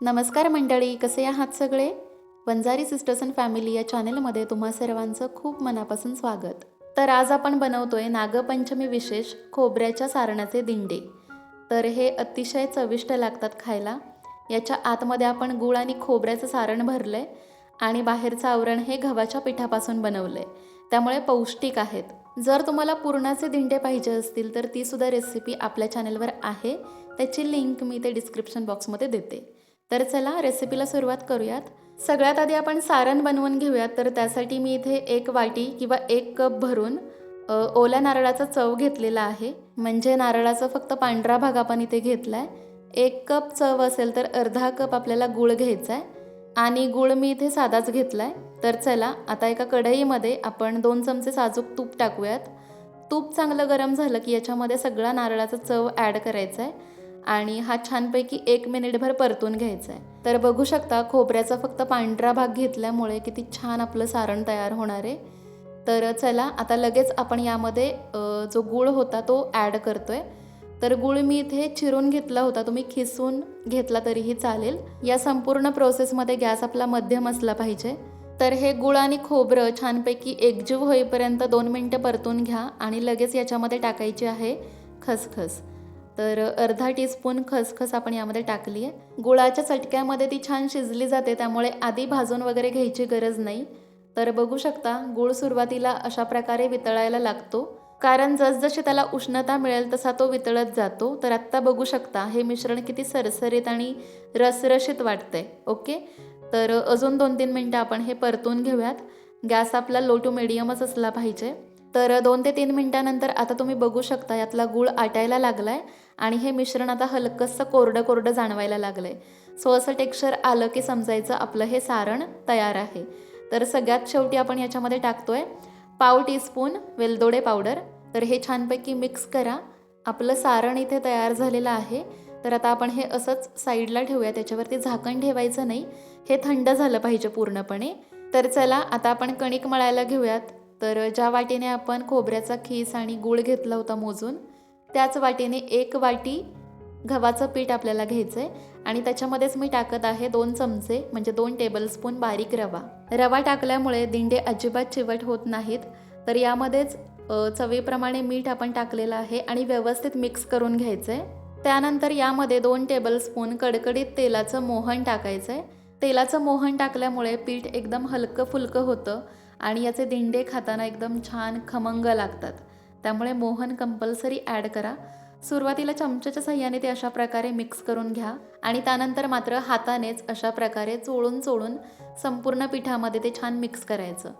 नमस्कार मंडळी कसे आहात सगळे? वंजारी सिस्टर्स अँड फॅमिली या चॅनेलमध्ये तुम्हा सर्वांचं खूप मनापासून स्वागत. तर आज आपण बनवतोय नागपंचमी विशेष खोबऱ्याच्या सारणाचे दिंडे. तर हे अतिशय चविष्ट लागतात खायला. याच्या आतमध्ये आपण गुळ आणि खोबऱ्याचं सारण भरलंय आणि बाहेरचं आवरण हे गव्हाच्या पिठापासून बनवलंय. त्यामुळे पौष्टिक आहेत. जर तुम्हाला पुरणाचे दिंडे पाहिजे असतील तर ती सुद्धा रेसिपी आपल्या चॅनेलवर आहे. त्याची लिंक मी ते डिस्क्रिप्शन बॉक्समध्ये देते. तर चला रेसिपीला सुरुवात करूयात. सगळ्यात आधी आपण सारण बनवून घेऊयात. तर त्यासाठी मी इथे एक वाटी किंवा एक कप भरून ओल्या नारळाचा चव घेतलेला आहे. म्हणजे नारळाचा फक्त पांढरा भाग आपण इथे घेतला आहे एक कप चव असेल तर अर्धा कप आपल्याला गुळ घ्यायचा आहे आणि गुळ मी इथे साधाच घेतला आहे तर चला आता एका कढईमध्ये आपण दोन चमचे साजूक तूप टाकूयात. तूप चांगलं गरम झालं की याच्यामध्ये सगळा नारळाचा चव ॲड करायचा आहे आणि हा छानपैकी एक मिनिटभर परतून घ्यायचा आहे. तर बघू शकता खोबऱ्याचा फक्त पांढरा भाग घेतल्यामुळे किती छान आपलं सारण तयार होणार आहे. तर चला आता लगेच आपण यामध्ये जो गूळ होता तो ॲड करतोय. तर गूळ मी इथे चिरून घेतला होता. तुम्ही खिसून घेतला तरीही चालेल. या संपूर्ण प्रोसेसमध्ये गॅस आपला मध्यम असला पाहिजे. तर हे गुळ आणि खोबरं छानपैकी एकजीव होईपर्यंत दोन मिनटं परतून घ्या आणि लगेच याच्यामध्ये टाकायची आहे खसखस. तर अर्धा टीस्पून खसखस आपण यामध्ये टाकली आहे. गुळाच्या चटक्यामध्ये ती छान शिजली जाते त्यामुळे आधी भाजून वगैरे घ्यायची गरज नाही. तर बघू शकता गूळ सुरुवातीला अशा प्रकारे वितळायला लागतो. कारण जसजशी त्याला उष्णता मिळेल तसा तो वितळत जातो. तर आत्ता बघू शकता हे मिश्रण किती सरसरीत आणि रसरशीत वाटतंय. ओके? तर अजून दोन तीन मिनटं आपण हे परतून घेऊयात. गॅस आपला लो टू मिडियमच असला पाहिजे. तर दोन ते तीन मिनटानंतर आता तुम्ही बघू शकता यातला गूळ आटायला लागला आहे आणि हे मिश्रण आता हलकंसं कोरडं कोरडं जाणवायला लागलं आहे सो असं टेक्स्चर आलं की समजायचं आपलं हे सारण तयार आहे. तर सगळ्यात शेवटी आपण याच्यामध्ये टाकतोय पाव टीस्पून वेलदोडे पावडर. तर हे छानपैकी मिक्स करा. आपलं सारण इथे तयार झालेलं आहे. तर आता आपण हे असंच साईडला ठेवूया. त्याच्यावरती झाकण ठेवायचं नाही. हे थंड झालं पाहिजे पूर्णपणे. तर चला आता आपण कणिक मळायला घेऊयात. तर ज्या वाटीने आपण खोबऱ्याचा खीस आणि गूळ घेतला होता मोजून त्याच वाटीने एक वाटी गव्हाचं पीठ आपल्याला घ्यायचं आहे आणि त्याच्यामध्येच मी टाकत आहे दोन चमचे म्हणजे दोन टेबलस्पून बारीक रवा. रवा टाकल्यामुळे दिंडे अजिबात चिवट होत नाहीत. तर यामध्येच चवीप्रमाणे मीठ आपण टाकलेलं आहे आणि व्यवस्थित मिक्स करून घ्यायचं आहे त्यानंतर यामध्ये दोन टेबलस्पून कडकडीत तेलाचं मोहन टाकायचं आहे तेलाचं मोहन टाकल्यामुळे पीठ एकदम हलकं फुलकं होतं आणि याचे दिंडे खाताना एकदम छान खमंग लागतात. त्यामुळे मोहन कंपल्सरी ॲड करा. सुरुवातीला चमच्याच्या सहाय्याने ते अशा प्रकारे मिक्स करून घ्या आणि त्यानंतर मात्र हातानेच अशा प्रकारे चोळून चोळून संपूर्ण पिठामध्ये ते छान मिक्स करायचं.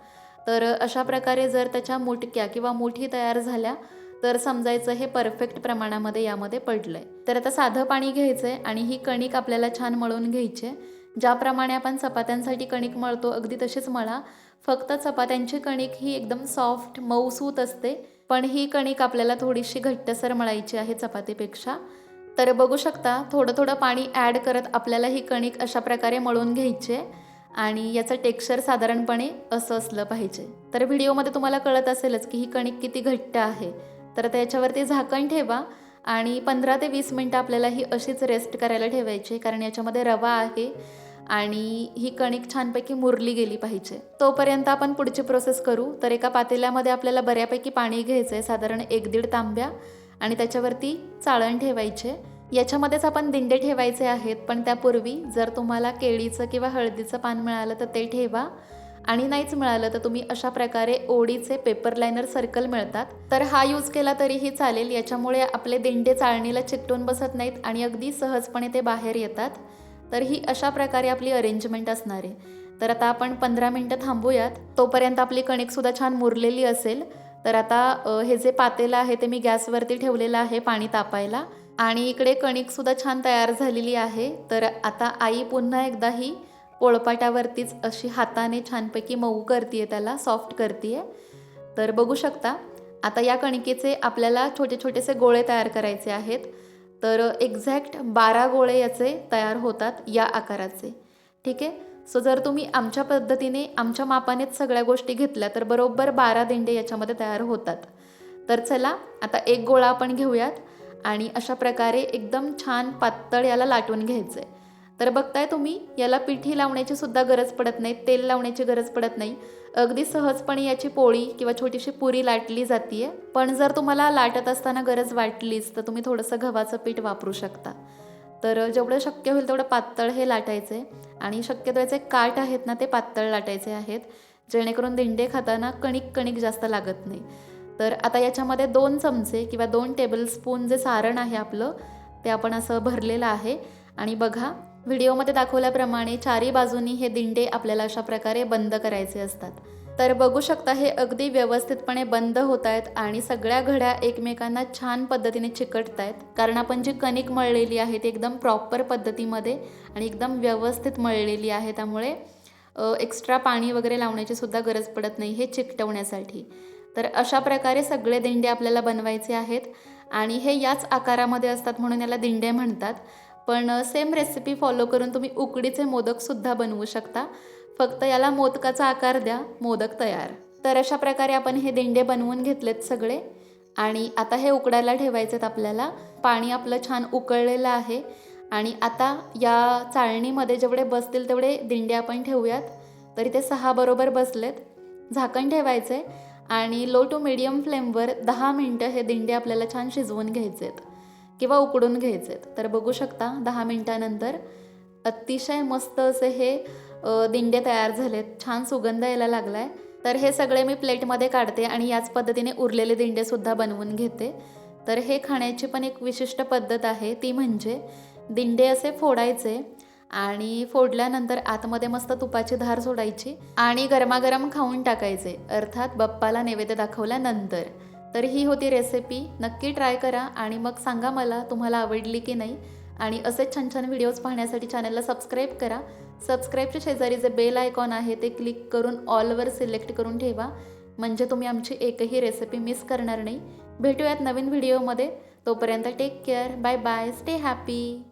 तर अशा प्रकारे जर त्याच्या मुटक्या किंवा मुठी तयार झाल्या तर समजायचं हे परफेक्ट प्रमाणामध्ये यामध्ये पडलंय. तर आता साधं पाणी घ्यायचं आहे आणि ही कणिक आपल्याला छान मळून घ्यायची आहे. ज्याप्रमाणे आपण चपात्यांसाठी कणिक मळतो अगदी तशीच मळा. फक्त चपात्यांची कणिक ही एकदम सॉफ्ट मऊसूत असते. पण ही कणिक आपल्याला थोडीशी घट्टसर मळायची आहे चपातीपेक्षा. तर बघू शकता थोडं थोडं पाणी ॲड करत आपल्याला ही कणिक अशा प्रकारे मळून घ्यायची आहे. आणि याचं टेक्स्चर साधारणपणे असं असलं पाहिजे. तर व्हिडिओमध्ये तुम्हाला कळत असेलच की ही कणिक किती घट्ट आहे. तर त्याच्यावरती याच्यावरती झाकण ठेवा आणि पंधरा ते वीस मिनटं आपल्याला ही अशीच रेस्ट करायला ठेवायची कारण याच्यामध्ये रवा आहे. आणि ही कणिक छानपैकी मुरली गेली पाहिजे. तोपर्यंत आपण पुढची प्रोसेस करू. तर एका पातेल्यामध्ये आपल्याला बऱ्यापैकी पाणी घ्यायचं आहे साधारण एक दीड तांब्या. आणि त्याच्यावरती चाळण ठेवायचे. याच्यामध्येच आपण दिंडे ठेवायचे आहेत पण त्यापूर्वी जर तुम्हाला केळीचं किंवा हळदीचं पान मिळालं तर ते ठेवा. आणि नाहीच मिळालं तर तुम्ही अशा प्रकारे ओडीचे पेपर लायनर सर्कल मिळतात. तर हा यूज केला तरीही चालेल. याच्यामुळे आपले दिंडे चाळणीला चिकटून बसत नाहीत आणि अगदी सहजपणे ते बाहेर येतात. तर ही अशा प्रकारे आपली अरेंजमेंट असणार आहे. तर आता आपण पंधरा मिनटं थांबूयात. तोपर्यंत आपली कणिकसुद्धा छान मुरलेली असेल. तर आता हे जे पातेलं आहे ते मी गॅसवरती ठेवलेलं आहे पाणी तापायला. आणि इकडे कणिकसुद्धा छान तयार झालेली आहे. तर आता आई पुन्हा एकदा ही पोळपाटावरतीच अशी हाताने छानपैकी मऊ करते त्याला सॉफ्ट करते तर बघू शकता आता या कणिकेचे आपल्याला छोटे छोटेसे गोळे तयार करायचे आहेत. तर एक्झॅक्ट बारा गोळे याचे तयार होतात या आकाराचे. ठीक आहे? सो जर तुम्ही आमच्या पद्धतीने आमच्या मापानेच सगळ्या गोष्टी घेतल्या तर बरोबर बारा दिंडे याच्यामध्ये तयार होतात. तर चला आता एक गोळा आपण घेऊयात आणि अशा प्रकारे एकदम छान पातळ याला लाटून घ्यायचं आहे तर बघताय तुम्ही याला पिठी लावण्याची सुद्धा गरज पडत नाही तेल लावण्याची गरज पडत नाही. अगदी सहजपणे याची पोळी किंवा छोटीशी पुरी लाटली जाते पण जर तुम्हाला लाटत असताना गरज वाटलीच तर तुम्ही थोडंसं गव्हाचं पीठ वापरू शकता. तर जेवढं शक्य होईल तेवढं पातळ हे लाटायचे. आणि शक्यतो याचे काठ आहेत ना ते पातळ लाटायचे आहेत. जेणेकरून दिंडे खाताना कणिक कणिक जास्त लागत नाही. तर आता याच्यामध्ये दोन चमचे किंवा दोन टेबलस्पून जे सारण आहे आपलं ते आपण असं भरलेलं आहे. आणि बघा व्हिडिओमध्ये दाखवल्याप्रमाणे चारी बाजूनी हे दिंडे आपल्याला अशा प्रकारे बंद करायचे असतात. तर बघू शकता हे अगदी व्यवस्थितपणे बंद होत आहेत आणि सगळ्या घड्या एकमेकांना छान पद्धतीने चिकटत आहेत कारण आपण जी कणिक मळलेली आहे ती एकदम प्रॉपर पद्धतीमध्ये आणि एकदम व्यवस्थित मळलेली आहे. त्यामुळे एक्स्ट्रा पाणी वगैरे लावण्याची सुद्धा गरज पडत नाही हे चिकटवण्यासाठी. तर अशा प्रकारे सगळे दिंडे आपल्याला बनवायचे आहेत. आणि हे याच आकारामध्ये असतात म्हणून याला दिंडे म्हणतात. पण सेम रेसिपी फॉलो करून तुम्ही उकडीचे मोदकसुद्धा बनवू शकता. फक्त याला मोदकाचा आकार द्या मोदक तयार. तर अशा प्रकारे आपण हे दिंडे बनवून घेतलेत सगळे. आणि आता हे उकडायला ठेवायचे आहेत आपल्याला. पाणी आपलं छान उकळलेलं आहे. आणि आता या चाळणीमध्ये जेवढे बसतील तेवढे दिंडे आपण ठेवूयात. तरी ते सहा बरोबर बसलेत. झाकण ठेवायचे आणि लो टू मिडियम फ्लेमवर दहा मिनटं हे दिंडे आपल्याला छान शिजवून घ्यायचे आहेत किंवा उकडून घ्यायचे आहेत तर बघू शकता दहा मिनटानंतर अतिशय मस्त असे हे दिंडे तयार झालेत. छान सुगंध यायला लागला आहे तर हे सगळे मी प्लेटमध्ये काढते आणि याच पद्धतीने उरलेले दिंडेसुद्धा बनवून घेते. तर हे खाण्याची पण एक विशिष्ट पद्धत आहे. ती म्हणजे दिंडे असे फोडायचे आणि फोडल्यानंतर आतमध्ये मस्त तुपाची धार सोडायची आणि गरमागरम खाऊन टाकायचे. अर्थात बप्पाला नैवेद्य दाखवल्यानंतर. तर ही होती रेसिपी नक्की ट्राय करा आणि मग सांगा मला तुम्हाला आवडली की नाही. आणि असेच छान छान व्हिडिओज पाहण्यासाठी चॅनलला सबस्क्राईब करा. सबस्क्राईबच्या शेजारी जे बेल आयकॉन आहे ते क्लिक करून ऑलवर सिलेक्ट करून ठेवा. म्हणजे तुम्ही आमची एकही रेसिपी मिस करणार नाही. भेटूयात नवीन व्हिडिओमध्ये तोपर्यंत take care bye bye stay happy